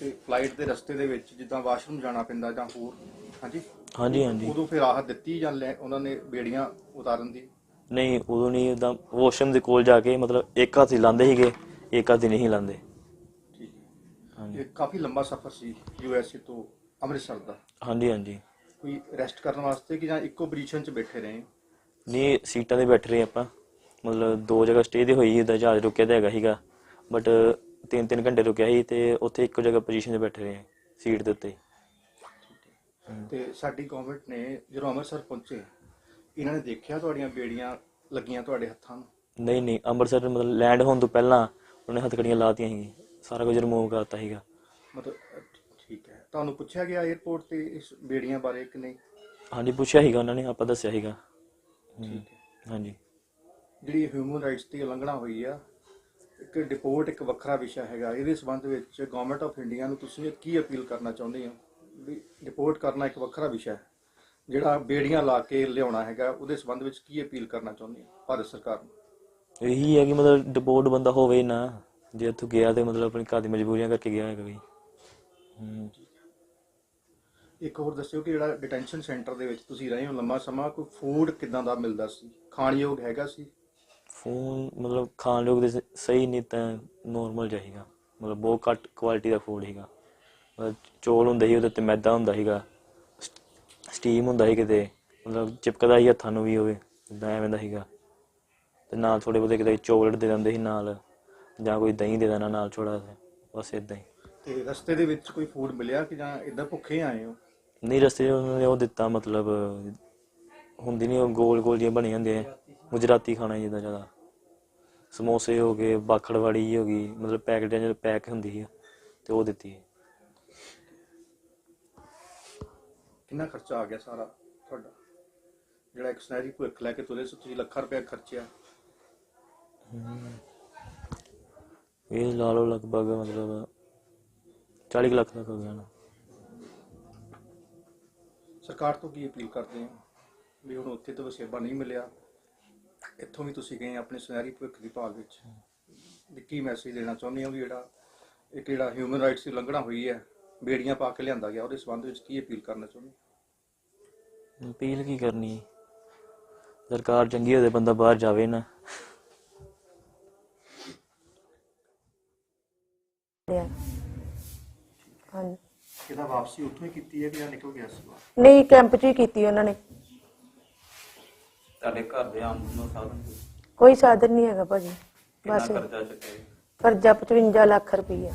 ਤੇ ਫਲਾਈਟ ਦੇ ਰਸਤੇ ਦੇ ਵਿੱਚ ਜਿੱਦਾਂ ਵਾਸ਼ਰੂਮ ਜਾਣਾ ਪੈਂਦਾ ਜਾਂ ਹੋਰ ਹਾਂਜੀ? ਹਾਂਜੀ ਹਾਂਜੀ। ਉਦੋਂ ਫਿਰ ਰਾਹਤ ਦਿੱਤੀ ਜਾਂ ਲੈ- ਉਹਨਾਂ ਨੇ ਬੇੜੀਆਂ ਉਤਾਰਨ ਦੀ? ਨਹੀਂ ਉਦੋਂ ਨਹੀਂ ਉਦਾਂ ਵਾਸ਼ਰੂਮ ਦੇ ਕੋਲ ਜਾ ਕੇ ਮਤਲਬ ਇੱਕ ਹੱਥ ਹੀ ਲਾਉਂਦੇ ਸੀਗੇ ਇੱਕ ਹੱਥ ਹੀ ਨਹੀਂ ਲਾਉਂਦੇ ਠੀਕ ਹੈ। ਹਾਂਜੀ। ਇਹ ਕਾਫੀ ਲੰਬਾ ਸਫ਼ਰ ਸੀ ਯੂਐਸਏ ਤੋਂ ਅੰਮ੍ਰਿਤਸਰ ਦਾ। ਹਾਂਜੀ ਹਾਂਜੀ। ਕੋਈ ਰੈਸਟ ਕਰਨ ਵਾਸਤੇ ਕਿ ਜਾਂ ਇੱਕੋ ਪੋਜੀਸ਼ਨ 'ਚ ਬੈਠੇ ਰਹੇ? ਨਹੀਂ ਸੀਟਾਂ ਤੇ ਬੈਠ ਰਹੇ ਆਪਾਂ। ਮਤਲਬ ਦੋ ਜਗ੍ਹਾ ਸਟੇ ਤੇ ਹੋਈ ਉਹਦਾ ਜਹਾਜ਼ ਰੁਕਿਆ ਤਾਂ ਹੈਗਾ ਸੀਗਾ। ਬਟ ਤਿੰਨ ਤਿੰਨ ਘੰਟੇ ਰੁਕਿਆ ਸੀ ਤੇ ਉੱਥੇ ਇੱਕੋ ਜਗ੍ਹਾ ਪੋਜੀਸ਼ਨ ਤੇ ਬੈਠੇ ਰਹੇ ਸੀਟ ਦੇ ਉੱਤੇ। ਤੇ ਸਾਡੀ ਗਵਰਨਮੈਂਟ ਨੇ ਜਦੋਂ ਅੰਮ੍ਰਿਤਸਰ ਪਹੁੰਚੇ ਇਹਨਾਂ ਨੇ ਦੇਖਿਆ ਤੁਹਾਡੀਆਂ ਬੇੜੀਆਂ ਲੱਗੀਆਂ ਤੁਹਾਡੇ ਹੱਥਾਂ ਨੂੰ? ਨਹੀਂ ਨਹੀਂ ਅੰਮ੍ਰਿਤਸਰ ਮਤਲਬ ਲੈਂਡ ਹੋਣ ਤੋਂ ਪਹਿਲਾਂ ਉਹਨੇ ਹੱਥਕੜੀਆਂ ਲਾਤੀਆਂ ਸੀ ਸਾਰਾ ਕੁਝ ਰਿਮੂਵ ਕਰਤਾ ਸੀਗਾ। ਮਤਲਬ ਠੀਕ ਹੈ। ਤੁਹਾਨੂੰ ਪੁੱਛਿਆ ਗਿਆ 에어ਪੋਰਟ ਤੇ ਇਸ ਬੇੜੀਆਂ ਬਾਰੇ ਕਿ ਨਹੀਂ? ਹਾਂਜੀ ਪੁੱਛਿਆ ਸੀਗਾ ਉਹਨਾਂ ਨੇ ਆਪਾਂ ਦੱਸਿਆ ਸੀਗਾ। ਠੀਕ ਹੈ। ਹਾਂਜੀ। ਜਿਹੜੀ ਹਿਊਮਨ ਰਾਈਟਸ ਦੀ ਉਲੰਘਣਾ ਹੋਈ ਆ ਇੱਕ ਡਿਪੋਰਟ ਇੱਕ ਵੱਖਰਾ ਵਿਸ਼ਾ ਹੈਗਾ। ਇਹਦੇ ਸੰਬੰਧ ਵਿੱਚ ਗਵਰਨਮੈਂਟ ਆਫ ਇੰਡੀਆ ਨੂੰ ਤੁਸੀਂ ਕੀ ਅਪੀਲ ਕਰਨਾ ਚਾਹੁੰਦੇ ਹੋ? ਵੀ ਡਿਪੋਰਟ ਕਰਨਾ ਇੱਕ ਵੱਖਰਾ ਵਿਸ਼ਾ ਹੈ ਜਿਹੜਾ ਬੇੜੀਆਂ ਲਾ ਕੇ ਲਿਆਉਣਾ ਹੈਗਾ। ਉਹਦੇ ਸੰਬੰਧ ਵਿੱਚ ਕੀ ਅਪੀਲ ਕਰਨਾ ਚਾਹੁੰਦੇ ਹੋ ਭਾਰਤ ਸਰਕਾਰ ਨੂੰ? ਇਹੀ ਹੈ ਕਿ ਮਤਲਬ ਡਿਪੋਰਟ ਬੰਦਾ ਹੋਵੇ ਨਾ ਜੇ ਇੱਥੋਂ ਗਿਆ ਤੇ ਮਤਲਬ ਆਪਣੀ ਘਰ ਦੀ ਮਜਬੂਰੀਆਂ ਕਰਕੇ ਗਿਆ ਹੈਗਾ ਵੀ। ਇੱਕ ਹੋਰ ਦੱਸਿਓ ਕਿ ਜਿਹੜਾ ਡਿਟੈਂਸ਼ਨ ਸੈਂਟਰ ਦੇ ਵਿੱਚ ਤੁਸੀਂ ਰਹੇ ਹੋ ਲੰਮਾ ਸਮਾਂ ਕੋਈ ਫੂਡ ਕਿਦਾਂ ਦਾ ਮਿਲਦਾ ਸੀ? ਖਾਣਯੋਗ ਹੈਗਾ ਸੀ? ਫੋਨ ਮਤਲਬ ਖਾਣ ਲੋਕ ਦੇ ਸ- ਸਹੀ ਨਹੀਂ ਤਾਂ ਨੋਰਮਲ ਜਾਹੀਗਾ ਮਤਲਬ ਬਹੁਤ ਘੱਟ ਕੁਆਲਿਟੀ ਦਾ ਫੂਡ ਸੀਗਾ। ਮਤਲਬ ਚੋਲ ਹੁੰਦੇ ਸੀ ਉਹਦੇ ਉੱਤੇ ਮੈਦਾ ਹੁੰਦਾ ਸੀਗਾ। ਸਟੀਮ ਹੁੰਦਾ ਸੀ ਕਿਤੇ। ਮਤਲਬ ਚਿਪਕਦਾ ਹੀ ਹੱਥਾਂ ਨੂੰ ਵੀ ਹੋਵੇ ਇਦਾਂ ਐਵੇਂ ਦਾ ਸੀਗਾ। ਤੇ ਨਾਲ ਥੋੜੇ ਬਹੁਤੇ ਕਿਤੇ ਚੋਕਲੇਟ ਦੇ ਦਿੰਦੇ ਸੀ ਨਾਲ ਜਾਂ ਕੋਈ ਦਹੀਂ ਦੇ ਦੇਣਾ ਨਾਲ ਥੋੜਾ ਬਸ ਇਦਾਂ ਹੀ। ਤੇ ਰਸਤੇ ਦੇ ਵਿੱਚ ਕੋਈ ਫੂਡ ਮਿਲਿਆ ਕਿ ਜਾਂ ਇਦਾਂ ਭੁੱਖੇ ਆਏ ਹੋ? ਨਹੀਂ ਰਸਤੇ 'ਚ ਉਹਨਾਂ ਨੇ ਉਹ ਦਿੱਤਾ ਮਤਲਬ ਹੁੰਦੀ ਨਹੀਂ ਉਹ ਗੋਲ ਗੋਲ ਜਿਹੀਆਂ ਬਣੀਆਂ ਹੁੰਦੀਆਂ। ਗੁਜਰਾਤੀ ਖਾਣਾ ਜਿੱਦਾਂ ਜ਼ਿਆਦਾ। ਸਮੋਸੇ ਹੋ ਗਏ ਬਾਖੜਵਾੜੀ ਹੋ ਗਈ ਮਤਲਬ ਪੈਕਟਾਂ ਜਿਹੜੇ ਪੈਕ ਹੁੰਦੀ ਹੈ ਤੇ ਉਹ ਦਿੱਤੀ। ਕਿੰਨਾ ਖਰਚਾ ਆ ਗਿਆ ਸਾਰਾ ਤੁਹਾਡਾ? ਜਿਹੜਾ ਇੱਕ ਸੁਨਹਿਰੀ ਭੁੱਖ ਲੈ ਕੇ ਤੁਰੇ ਸੀ ਤੁਸੀਂ ਲੱਖਾਂ ਰੁਪਏ ਖਰਚਿਆ। ਇਹ ਲਾ ਲਓ ਲਗਭਗ ਮਤਲਬ 40 ਕੁ ਲੱਖ ਤੱਕ ਹੋ ਗਿਆ ਨਾ। ਸਰਕਾਰ ਤੋਂ ਕੀ ਅਪੀਲ ਕਰਦੇ ਹੋ? ਵੀ ਹੁਣ ਉੱਥੇ ਤਾਂ ਵਸੇਬਾ ਨਹੀਂ ਮਿਲਿਆ। ਇੱਥੋਂ ਵੀ ਤੁਸੀਂ ਗਏ ਆਪਣੇ ਸੁਨਹਿਰੀ ਭਵਿੱਖ ਦੀ ਭਾਲ ਵਿੱਚ ਵੀ ਕੀ ਮੈਸੇਜ ਦੇਣਾ ਚਾਹੁੰਦੇ ਹੋ ਵੀ ਜਿਹੜਾ ਇੱਕ ਜਿਹੜਾ ਹਿਊਮਨ ਰਾਈਟਸ ਦੀ ਉਲੰਘਣਾ ਹੋਈ ਹੈ ਬੇੜੀਆਂ ਪਾ ਕੇ ਲਿਆਂਦਾ ਗਿਆ ਉਹਦੇ ਸੰਬੰਧ ਵਿੱਚ ਕੀ ਅਪੀਲ ਕਰਨਾ ਚਾਹੁੰਦੇ ਹੋ? ਅਪੀਲ ਕੀ ਕਰਨੀ ਹੈ? ਸਰਕਾਰ ਚੰਗੀ ਹੋਵੇ ਬੰਦਾ ਬਾਹਰ ਜਾਵੇ ਨਾ ਹਾਂਜੀ ਇਹਦਾ ਵਾਪਸੀ ਉੱਥੋਂ ਹੀ ਕੀਤੀ ਹੈ ਕਿ ਜਾਂ ਨਿਕਲ ਗਿਆ ਸੀ ਬਾਹਰ? ਨਹੀਂ ਕੈਂਪ 'ਚ ਹੀ ਕੀਤੀ ਉਹਨਾਂ ਨੇ ਤੁਹਾਡੇ ਘਰ ਦੇ ਆਮ ਨੂੰ ਸਾਧਨ ਕੋਈ? ਸਾਧਨ ਨਹੀਂ ਹੈਗਾ ਭਾਜੀ ਕਿੰਨਾ ਬਸ ਕਰਜ਼ਾ ਚੁੱਕਿਆ ਜੀ? ਕਰਜ਼ਾ 55 ਲੱਖ ਰੁਪਈਆ।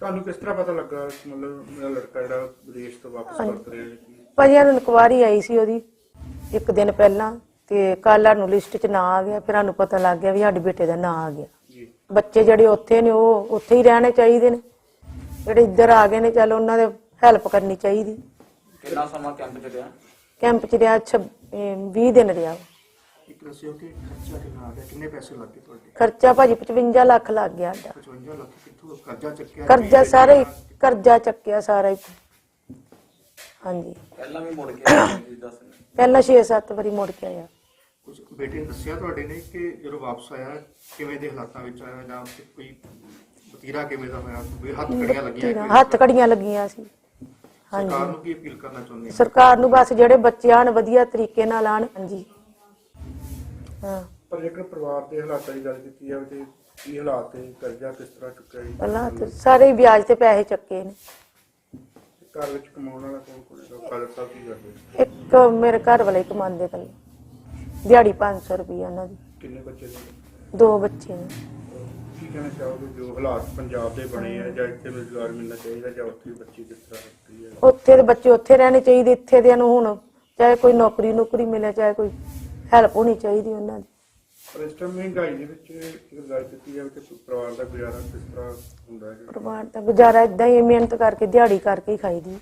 ਤੁਹਾਨੂੰ ਕਿਸ ਤਰ੍ਹਾਂ ਪਤਾ ਲੱਗਾ ਕਿ ਮਤਲਬ ਮੇਰਾ ਲੜਕਾ ਜਿਹੜਾ ਵਿਦੇਸ਼ ਤੋਂ ਵਾਪਸ ਪਰਤ ਰਿਹਾ ਹੈ ਕਿ ਭਾਜੀ ਨੂੰ ਇਨਕੁਆਰੀ ਆਈ ਸੀ ਉਹਦੀ ਇੱਕ ਦਿਨ ਪਹਿਲਾਂ ਤੇ ਕੱਲ੍ਹ ਨੂੰ ਲਿਸਟ 'ਚ ਨਾਂ ਆ ਗਿਆ ਫਿਰ ਸਾਨੂੰ ਪਤਾ ਲੱਗ ਗਿਆ ਵੀ ਸਾਡੇ ਬੇਟੇ ਦਾ ਨਾਂ ਆ ਗਿਆ। ਜੀ। ਬੱਚੇ ਜਿਹੜੇ ਉੱਥੇ ਨੇ ਉਹ ਉੱਥੇ ਹੀ ਰਹਿਣੇ ਚਾਹੀਦੇ ਨੇ। ਜਿਹੜੇ ਇੱਧਰ ਆ ਗਏ ਨੇ ਚੱਲ ਉਹਨਾਂ ਦੇ ਹੈਲਪ ਕਰਨੀ ਚਾਹੀਦੀ। ਕਿੰਨਾ ਸਮਾਂ ਕੈਂਪ ਚ ਰਿਹਾ? ਕੈਂਪ 'ਚ ਰਿਹਾ 20 ਦਿਨ ਰਿਹਾ। ਇੱਕ ਦੱਸਿਓ ਕਿ ਖਰਚਾ ਕਿੰਨਾ ਆ ਗਿਆ ਕਿੰਨੇ ਪੈਸੇ ਲੱਗੇ ਤੁਹਾਡੇ? ਖਰਚਾ ਭਾਜੀ 55 ਲੱਖ ਲੱਗ ਗਿਆ ਸਾਡਾ। 55 ਲੱਖ ਕਿੱਥੋਂ ਕਰਜ਼ਾ ਚੱਕਿਆ ਕਰਜ਼ਾ ਸਾਰਾ ਹੀ ਕਰਜ਼ਾ ਚੱਕਿਆ ਸਾਰਾ ਹੀ। ਹਾਂਜੀ। ਪਹਿਲਾਂ ਵੀ ਮੁੜ ਕੇ ਆਏ ਜੀ ਦੱਸ ਪਹਿਲਾਂ 6-7 ਵਾਰੀ ਮੁੜ ਕੇ ਆਇਆ। ਕੁਝ ਬੇਟੇ ਨੇ ਦੱਸਿਆ ਤੁਹਾਡੇ ਨੇ ਕਿ ਜਦੋਂ ਵਾਪਸ ਆਇਆ ਕਿਵੇਂ ਦੇ ਹਾਲਾਤਾਂ ਵਿੱਚ ਆਇਆ ਜਾਂ ਕੋਈ ਵਤੀਰਾ ਕਿਵੇਂ ਦਾ ਹੋਇਆ? ਹੱਥ ਕੜੀਆਂ ਲੱਗੀਆਂ ਹੱਥ ਕੜੀਆਂ ਲੱਗੀਆਂ ਸੀ। ਸਰਕਾਰ ਨੂੰ ਕੀ ਅਪੀਲ ਕਰਨਾ ਚਾਹੁੰਦੇ ਹੋ? ਸਰਕਾਰ ਨੂੰ ਬਸ ਜਿਹੜੇ ਬੱਚੇ ਆਣ ਵਧੀਆ ਤਰੀਕੇ ਨਾਲ ਆਣ ਹਾਂਜੀ। ਹਾਂ। ਪਰ ਜੇਕਰ ਪਰਿਵਾਰ ਦੇ ਹਾਲਾਤਾਂ ਦੀ ਗੱਲ ਕੀਤੀ ਜਾਵੇ ਤੇ ਕੀ ਹਾਲਾਤ ਹੈ ਕਰਜ਼ਾ ਕਿਸ ਤਰ੍ਹਾਂ ਚੁੱਕਿਆ ਜੀ? ਪਹਿਲਾਂ ਤੇ ਸਾਰੇ ਹੀ ਵਿਆਜ ਤੇ ਪੈਸੇ ਚੱਕੇ ਨੇ। ਘਰ ਵਿੱਚ ਕਮਾਉਣ ਵਾਲਾ ਕੌਣ ਕੌਣ ਹੈ ਸਾਹਿਬ ਕੀ ਕਰਦੇ ਇੱਕ ਮੇਰੇ ਘਰ ਵਾਲੇ ਹੀ ਕਮਾਉਂਦੇ ਕੱਲੇ ਦਿਹਾੜੀ 500 ਰੁਪਈਆ ਉਹਨਾਂ ਦੀ। ਕਿੰਨੇ ਬੱਚੇ ਨੇ? ਦੋ ਬੱਚੇ ਨੇ। ਕਹਿਣਾ ਚਾਹੋਗੇ ਜੋ ਹਾਲਾਤ ਪੰਜਾਬ ਦੇ ਬਣੇ ਆ ਜਾਂ ਇੱਥੇ ਰੁਜ਼ਗਾਰ ਮਿਲਣਾ ਚਾਹੀਦਾ ਜਾਂ ਉੱਥੇ ਬੱਚੀ ਕਿਸ ਤਰ੍ਹਾਂ ਰੱਖੀ ਹੈ? ਉੱਥੇ ਦੇ ਬੱਚੇ ਉੱਥੇ ਰਹਿਣੇ ਚਾਹੀਦੇ ਇੱਥੇ ਦੇ ਨੂੰ ਹੁਣ ਚਾਹੇ ਕੋਈ ਨੌਕਰੀ ਨੌਕਰੀ ਮਿਲੇ ਚਾਹੇ ਕੋਈ ਹੈਲਪ ਹੋਣੀ ਚਾਹੀਦੀ ਉਹਨਾਂ ਦੀ। ਪਰ ਇਸ ਟਾਈਮ ਮਹਿੰਗਾਈ ਦੇ ਵਿੱਚ ਇੱਕ ਗੱਲ ਕੀਤੀ ਜਾਵੇ ਤੇ ਪਰਿਵਾਰ ਦਾ ਗੁਜ਼ਾਰਾ ਕਿਸ ਤਰ੍ਹਾਂ ਹੁੰਦਾ ਹੈ? ਪਰਿਵਾਰ ਦਾ ਗੁਜ਼ਾਰਾ ਇਦਾਂ ਹੀ ਹੈ, ਮਿਹਨਤ ਕਰਕੇ ਦਿਹਾੜੀ ਕਰਕੇ ਹੀ ਖਾਈਦੀ